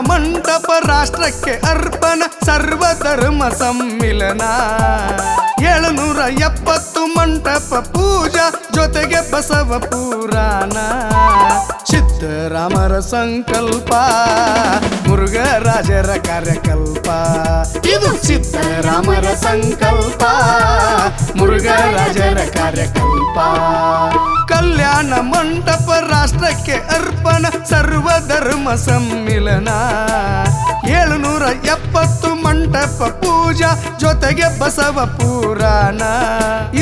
ಮಂಟಪ ರಾಷ್ಟ್ರಕ್ಕೆ ಅರ್ಪಣ ಸರ್ವಧರ್ಮ ಸಮ್ಮಿಲನ. ಏಳುನೂರ ಎಪ್ಪತ್ತು ಮಂಟಪ ಪೂಜಾ ಜೊತೆಗೆ ಬಸವ ಪುರಾಣ. ಸಿದ್ದರಾಮರ ಸಂಕಲ್ಪ, ಮುರುಘರಾಜರ ಕಾರ್ಯಕಲ್ಪ. ಇದು ಸಿದ್ದರಾಮರ ಸಂಕಲ್ಪ, ಮುರುಘರಾಜರ ಕಾರ್ಯಕಲ್ಪ. ಕಲ್ಯಾಣ ಮಂಟಪ ರಾಷ್ಟ್ರಕ್ಕೆ ಅರ್ಪಣ ಸರ್ವಧರ್ಮ ಸಮ್ಮಿಲನ. ಏಳುನೂರ ಎಪ್ಪತ್ತು ಮಂಟಪ ಪೂಜಾ ಜೊತೆಗೆ ಬಸವ ಪುರಾಣ.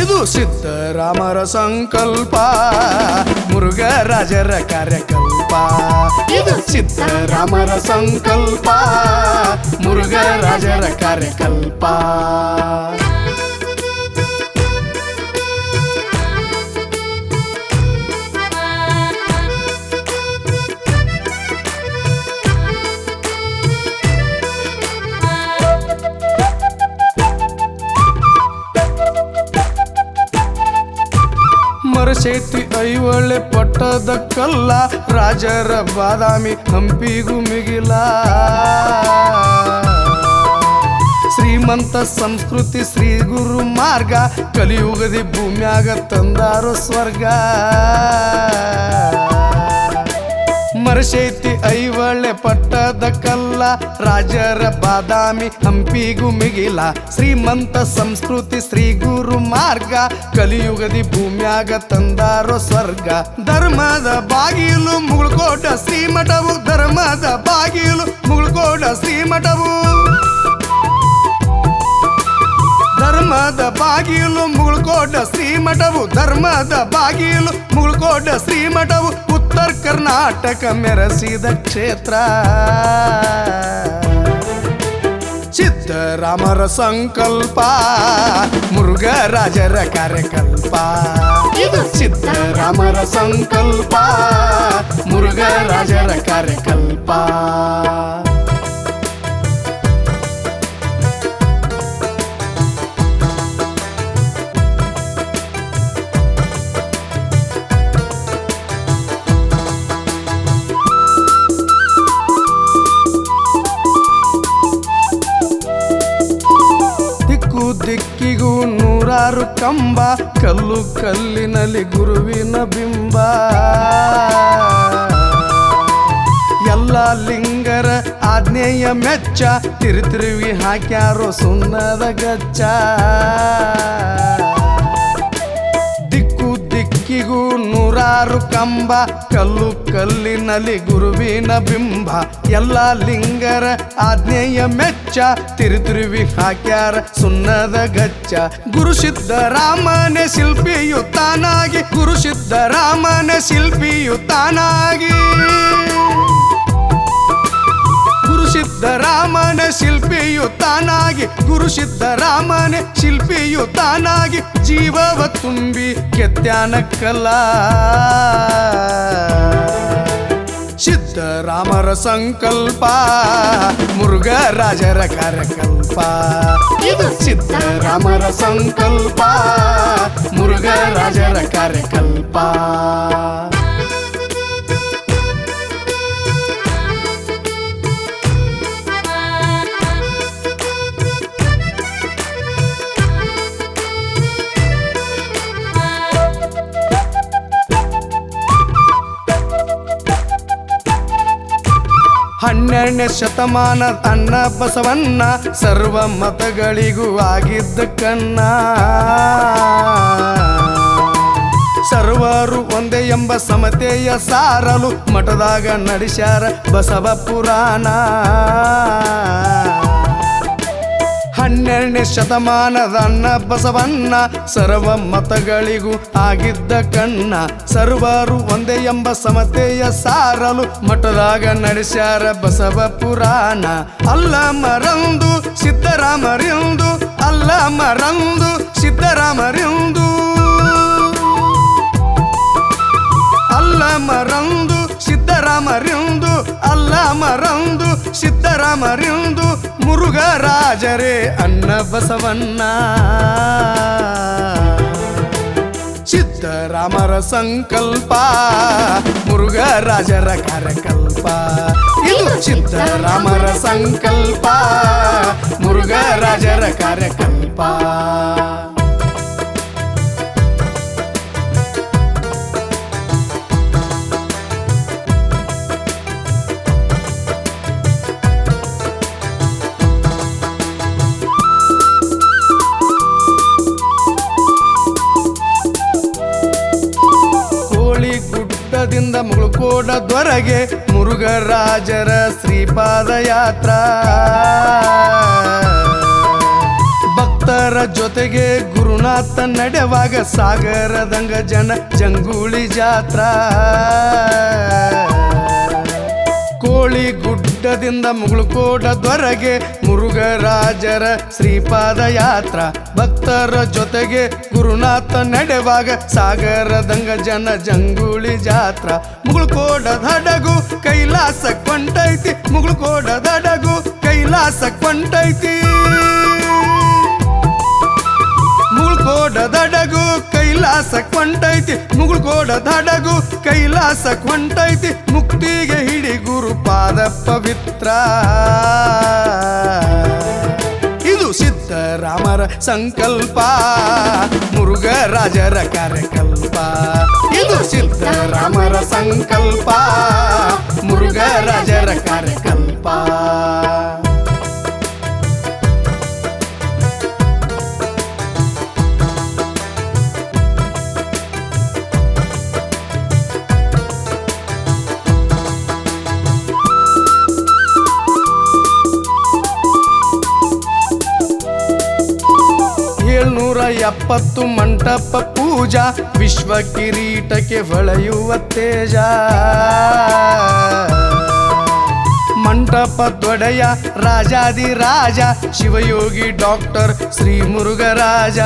ಇದು ಸಿದ್ದರಾಮರ ಸಂಕಲ್ಪ, ಮುರುಘರಾಜರ ಕಾರ್ಯಕಲ್ಪ. ಇದು ಸಿದ್ದರಾಮರ ಸಂಕಲ್ಪ, ಮುರುಘರಾಜರ ಕಾರ್ಯಕಲ್ಪ. ಮರಸೇತಿ ಐವಳೆ ಪಟ್ಟದ ಕಲ್ಲ ರಾಜರ ಬಾದಾಮಿ ಹಂಪಿಗೂ ಮಿಗಿಲ. ಶ್ರೀಮಂತ ಸಂಸ್ಕೃತಿ ಶ್ರೀ ಗುರು ಮಾರ್ಗ, ಕಲಿಯುಗದಿ ಭೂಮ್ಯಾಗ ತಂದಾರು ಸ್ವರ್ಗ. ಮರಸೇತಿ ಐವಳೆ ಪಟ್ಟದ ಕಲ್ಲ, ರಾಜರ ಬಾದಾಮಿ ಹಂಪಿಗೂ ಮಿಗಿಲ, ಶ್ರೀಮಂತ ಸಂಸ್ಕೃತಿ ಶ್ರೀ ಗುರು ಮಾರ್ಗ, ಕಲಿಯುಗದಿ ಭೂಮ್ಯಾಗ ತಂದಾರೋ ಸ್ವರ್ಗ. ಧರ್ಮದ ಬಾಗಿಲು ಮುಗುಳ್ಕೋಟ, ಶ್ರೀಮಠವು ಧರ್ಮದ ಬಾಗಿಲು ಮುಗುಳ್ಕೋಟ, ಶ್ರೀಮಠವು. ಧರ್ಮದ ಬಾಗಿಲು ಮುಗುಳ್ಕೋಟ, ಶ್ರೀಮಠವು ಧರ್ಮದ ಬಾಗಿಲು ಮುಗುಳ್ಕೋಟ, ಶ್ರೀಮಠವು ಉತ್ತರ ಕರ್ನಾಟಕ ಮೆರೆಸಿದ ಕ್ಷೇತ್ರ. ಸಿದ್ದರಾಮರ ಸಂಕಲ್ಪ ಮುರುಘರಾಜರ ಕಾರ್ಯಕಲ್ಪ. ಇದು ಸಿದ್ದರಾಮರ ಸಂಕಲ್ಪ ಮುರುಘರಾಜರ ಕಾರ್ಯಕಲ್ಪ. ನೂರಾರು ಕಂಬ ಕಲ್ಲು ಕಲ್ಲಿನಲ್ಲಿ ಗುರುವಿನ ಬಿಂಬ. ಎಲ್ಲ ಲಿಂಗರ ಆಜ್ಞೆಯ ಮೆಚ್ಚ ತಿರುತಿರುವಿ ಹಾಕ್ಯಾರೋ ಸುಣ್ಣದ ಗಚ್ಚ. ದಿಕ್ಕಿಗೂ ನೂರಾರು ಕಂಬ, ಕಲ್ಲು ಕಲ್ಲಿನಲ್ಲಿ ಗುರುವಿನ ಬಿಂಬ. ಎಲ್ಲ ಲಿಂಗರ ಆಜ್ಞೆಯ ಮೆಚ್ಚ, ತಿರುತಿರುವಿ ಹಾಕ್ಯಾರ ಸುನ್ನದ ಗಚ್ಚ. ಗುರು ಸಿದ್ದರಾಮನೆ ಶಿಲ್ಪಿಯು ತಾನಾಗಿ, ಗುರು ಸಿದ್ದರಾಮನೆ ಶಿಲ್ಪಿಯು ತಾನಾಗಿ. ಗುರು ಸಿದ್ದರಾಮನ ಶಿಲ್ಪಿಯು ತಾನಾಗಿ ಗುರು ಸಿದ್ದರಾಮನ ಶಿಲ್ಪಿಯು ತಾನಾಗಿ ಜೀವವ ತುಂಬಿ ಕೆತ್ಯಾನ ಕಲ. ಸಿದ್ದರಾಮರ ಸಂಕಲ್ಪ, ಮುರುಘರಾಜರ ಕಾರ್ಯಕಲ್ಪ. ಇದು ಸಿದ್ಧರಾಮರ ಸಂಕಲ್ಪ, ಮುರುಘರಾಜರ ಕಾರ್ಯಕಲ್ಪ. ಹನ್ನೆರಡನೇ ಶತಮಾನ ತನ್ನ ಬಸವನ್ನ ಸರ್ವ ಮತಗಳಿಗೂ ಆಗಿದ್ದ ಕನ್ನ ಸರ್ವರು ಒಂದೇ ಎಂಬ ಸಮತೆಯ ಸಾರಲು ಮಠದಾಗ ನಡೆಸ್ಯಾರ ಬಸವ ಪುರಾಣ. ಹನ್ನೆರಡನೇ ಶತಮಾನದ ಅಣ್ಣ ಬಸವಣ್ಣ ಸರ್ವ ಮತಗಳಿಗೂ ಆಗಿದ್ದ ಕಣ್ಣ. ಸರ್ವರು ಒಂದೇ ಎಂಬ ಸಮತೆಯ ಸಾರಲು ಮಠದಾಗ ನಡೆಸ್ಯಾರ ಬಸವ ಪುರಾಣ. ಅಲ್ಲ ಮರಂದು ಸಿದ್ದರಾಮರಿಂದು ಅಲ್ಲ ಮರಂದು ಸಿದ್ದರಾಮರಿಂದು. ಅಲ್ಲ ಮರಂದು ಅಲ್ಲ ಮರಂದು ಸಿದ್ದರಾಮರಿಂದು ಮುರುಘರಾಜರೇ ಅನ್ನ ಬಸವಣ್ಣ. ಸಿದ್ದರಾಮರ ಸಂಕಲ್ಪ ಮುರುಘರಾಜರ ಕಾರ್ಯಕಲ್ಪ. ಇದು ಸಿದ್ದರಾಮರ ಸಂಕಲ್ಪ ಮುರುಘರಾಜರ ಕಾರ್ಯಕಲ್ಪ. ದೊರಗೆ ಮುರುಘರಾಜರ ಶ್ರೀಪಾದ ಯಾತ್ರಾ ಭಕ್ತರ ಜೊತೆಗೆ ಗುರುನಾಥ ನಡೆವಾಗ ಸಾಗರದಂಗ ಜನ ಜಂಗೂಳಿ ಜಾತ್ರಾ. ಕೋಳಿ ಗುಡ್ಡದಿಂದ ಮುಗುಳುಕೋಟ ದೊರಗೆ ಮುರುಘರಾಜರ ಶ್ರೀಪಾದ ಯಾತ್ರ. ಭಕ್ತರ ಜೊತೆಗೆ ಗುರುನಾಥ ನಡೆವಾಗ ಸಾಗರದಂಗ ಜನ ಜಂಗುಳಿ ಜಾತ್ರ. ಮುಗುಳುಕೋಡ ದಡಗು ಕೈಲಾಸ ಕೊಂಟೈತಿ ಮುಗುಳುಕೋಡ ದಡಗು ಕೈಲಾಸ ಕೊಂಟೈತಿ ದಡಗು ಕೈಲಾಸ ಹೊಂಟೈತಿ. ಮುಗುಳ್ಕೋಡ ದಡಗು ಕೈಲಾಸ ಹೊಂಟೈತಿ. ಮುಕ್ತಿಗೆ ಹಿಡಿ ಗುರುಪಾದ ಪವಿತ್ರ. ಇದು ಸಿದ್ದರಾಮರ ಸಂಕಲ್ಪ, ಮುರುಘರಾಜರ ಕಾರ್ಯಕಲ್ಪ. ಇದು ಸಿದ್ದರಾಮರ ಸಂಕಲ್ಪ, ಮುರುಘರಾಜರ ಕಾರ್ಯಕಲ್ಪ. ಎಪ್ಪತ್ತು ಮಂಟಪ ಪೂಜಾ, ವಿಶ್ವ ಕಿರೀಟಕ್ಕೆ ಹೊಳೆಯುವ ತೇಜ. ಮಂಟಪ ದೊಡೆಯ ರಾಜಾದಿ ರಾಜ, ಶಿವಯೋಗಿ ಡಾಕ್ಟರ್ ಶ್ರೀ ಮುರುಘರಾಜ.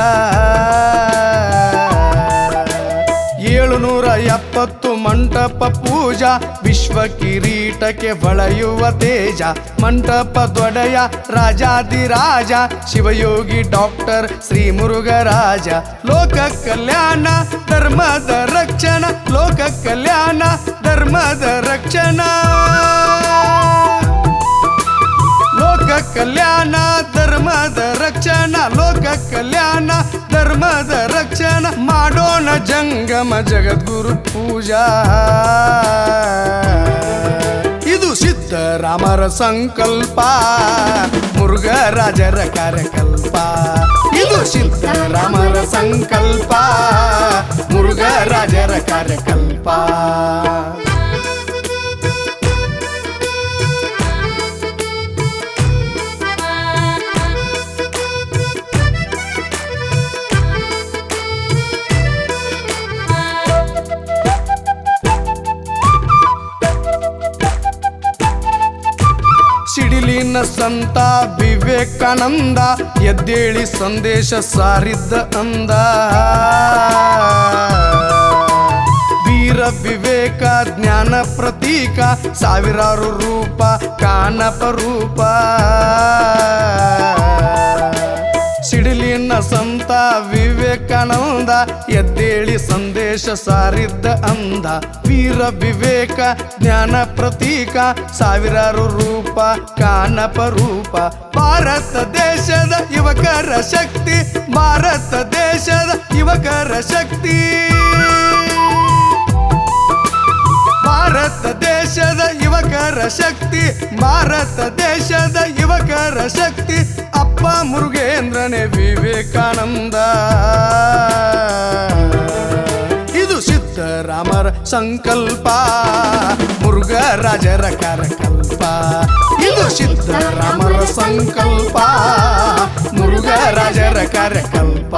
ಏಳುನೂರ ಎಪ್ಪತ್ತು ಮಂಟಪ ಪೂಜಾ ವಿಶ್ವ ಕಿರೀಟಕ್ಕೆ ಹೊಳೆಯುವ ತೇಜ, ಮಂಟಪ ದೊಡೆಯ ರಾಜಾದಿರಾಜ ಶಿವಯೋಗಿ ಡಾಕ್ಟರ್ ಶ್ರೀ ಮುರುಘರಾಜ. ಲೋಕ ಕಲ್ಯಾಣ, ಧರ್ಮದ ರಕ್ಷಣ, ಲೋಕ ಕಲ್ಯಾಣ, ಧರ್ಮದ ರಕ್ಷಣಾ. ಲೋಕ ಕಲ್ಯಾಣ, ಧರ್ಮದ ರಕ್ಷಣ, ಲೋಕ ಕಲ್ಯಾಣ ಧರ್ಮದ ರಕ್ಷಣ ಜಂಗಮ ಜಗದ್ಗುರು ಪೂಜಾ. ಇದು ಸಿದ್ದರಾಮರ ಸಂಕಲ್ಪ ಮುರುಘರಾಜರ ಕಾರ್ಯಕಲ್ಪ. ಇದು ಸಿದ್ದರಾಮರ ಸಂಕಲ್ಪ ಮುರುಘರಾಜರ ಕಾರ್ಯಕಲ್ಪ. ಸಿಡಿಲಿನ ಸಂತ ವಿವೇಕಾನಂದ, ಎದ್ದೇಳಿ ಸಂದೇಶ ಸಾರಿದ್ದ ಅಂದ. ವೀರ ವಿವೇಕ, ಜ್ಞಾನ ಪ್ರತೀಕ, ಸಾವಿರಾರು ರೂಪ ಕಾನಪ ರೂಪ. ಸಿಡಿಲಿನ ಸಂತ ವಿವೇಕಾನಂದ, ಎದ್ದೇಳಿ ಸಂದೇಶ ಸಾರಿದ್ದ ಅಂದ. ವೀರ ವಿವೇಕ, ಜ್ಞಾನ ಪ್ರತೀಕ, ಸಾವಿರಾರು ರೂಪ, ಕಾನಪ ರೂಪ. ಭಾರತ ದೇಶದ ಯುವಕರ ಶಕ್ತಿ, ಭಾರತ ದೇಶದ ಯುವಕರ ಶಕ್ತಿ. ಭಾರತ ದೇಶದ ಯುವಕರ ಶಕ್ತಿ, ಭಾರತ ದೇಶದ ಯುವಕರ ಶಕ್ತಿ. ವಿವೇಕಾನಂದ. ಇದು ಸಿದ್ದರಾಮರ ಸಂಕಲ್ಪ ಮುರುಘರಾಜರ ಕರಕಲ್ಪ. ಇದು ಸಿದ್ದರಾಮರ ಸಂಕಲ್ಪ ಮುರುಘರಾಜರ ಕಾರ್ಯಕಲ್ಪ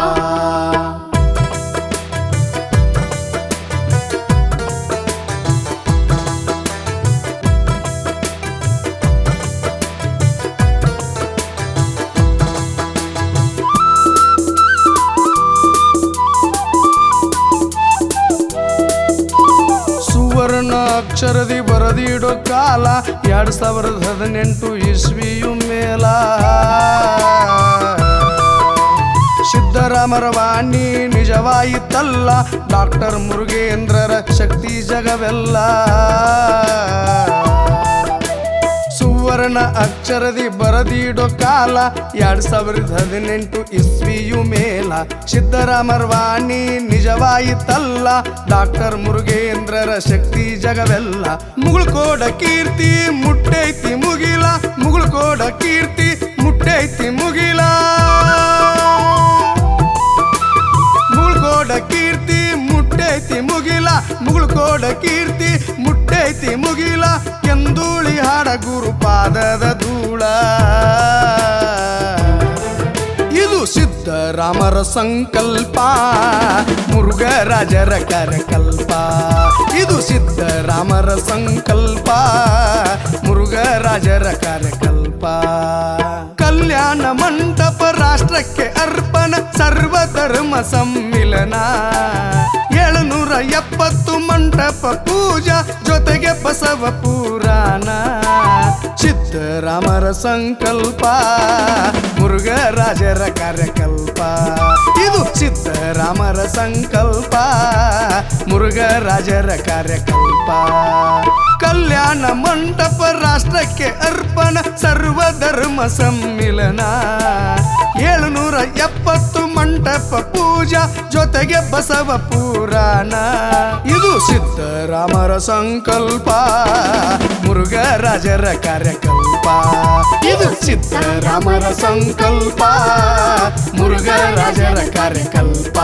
ಅಕ್ಷರದಿ ಬರದಿಡೋ ಕಾಲ. ಎರಡು ಸಾವಿರದ ಹದಿನೆಂಟು ಇಸ್ವಿಯು ಮೇಲ. ಸಿದ್ದರಾಮರ ವಾಣಿ ನಿಜವಾಯಿತಲ್ಲ ಡಾಕ್ಟರ್ ಮುರುಗೇಂದ್ರರ ಶಕ್ತಿ ಜಗವೆಲ್ಲ. ಸುವರ್ಣ ಅಕ್ಷರದಿ ಬರದಿಡೋ ಕಾಲ. ಎರಡ್ ಸಾವಿರದ ಹದಿನೆಂಟು ಇಸ್ವಿಯು ಮೇಲ ಸಿದ್ದರಾಮರ್ವಾಣಿ ನಿಜವಾಯಿತಲ್ಲ ಡಾಕ್ಟರ್ ಮುರುಗೇಂದ್ರರ ಶಕ್ತಿ ಜಗವೆಲ್ಲ. ಮುಗುಳ್ಕೋಡ ಕೀರ್ತಿ ಮುಟ್ಟೈತಿ ಮುಗಿಲ. ಮುಗುಳ್ಕೋಡ ಕೀರ್ತಿ ಮುಟ್ಟೈತಿ ಮುಗಿಲ. ಮುಗುಳ್ಕೋಡ ಕೀರ್ತಿ ಮುಟ್ಟೈತಿ ಮುಗಿಲ ಮುಗುಳ್ಕೋಡ ಕೀರ್ತಿ, ಮುಟ್ಟೈತಿ ಮುಗಿಲ ಎಂದೂಳಿ ಹಾಡ ಗುರುಪಾದದ ಧೂಳ. ಇದು ಸಿದ್ದರಾಮರ ಸಂಕಲ್ಪ, ಮುರುಘರಾಜರ ಕರಕಲ್ಪ. ಇದು ಸಿದ್ದರಾಮರ ಸಂಕಲ್ಪ, ಮುರುಘರಾಜರ ಕರಕಲ್ಪ. ಕಲ್ಯಾಣ ಮಂಟಪ ರಾಷ್ಟ್ರಕ್ಕೆ ಅರ್ಪಣ ಸರ್ವಧರ್ಮ ಸಮ್ಮಿಲನ. ಎಪ್ಪತ್ತು ಮಂಟಪ ಪೂಜಾ ಜೊತೆಗೆ ಬಸವ ಪುರಾಣ. ಸಿದ್ದರಾಮರ ಸಂಕಲ್ಪ, ಮುರುಘರಾಜರ ಕಾರ್ಯಕಲ್ಪ. ಇದು ಸಿದ್ದರಾಮರ ಸಂಕಲ್ಪ, ಮುರುಘರಾಜರ ಕಾರ್ಯಕಲ್ಪ. ಕಲ್ಯಾಣ ಮಂಟಪ ರಾಷ್ಟ್ರಕ್ಕೆ ಅರ್ಪಣ, ಸರ್ವಧರ್ಮ ಸಮ್ಮಿಲನ. ಏಳುನೂರ ಮಂಟಪ ಪೂಜಾ ಜೊತೆಗೆ ಬಸವ ಪುರಾಣ. ಇದು ಸಿದ್ದರಾಮರ ಸಂಕಲ್ಪ ಮುರುಘರಾಜರ ಕಾರ್ಯಕಲ್ಪ. ಇದು ಸಿದ್ದರಾಮರ ಸಂಕಲ್ಪ ಮುರುಘರಾಜರ ಕಾರ್ಯಕಲ್ಪ.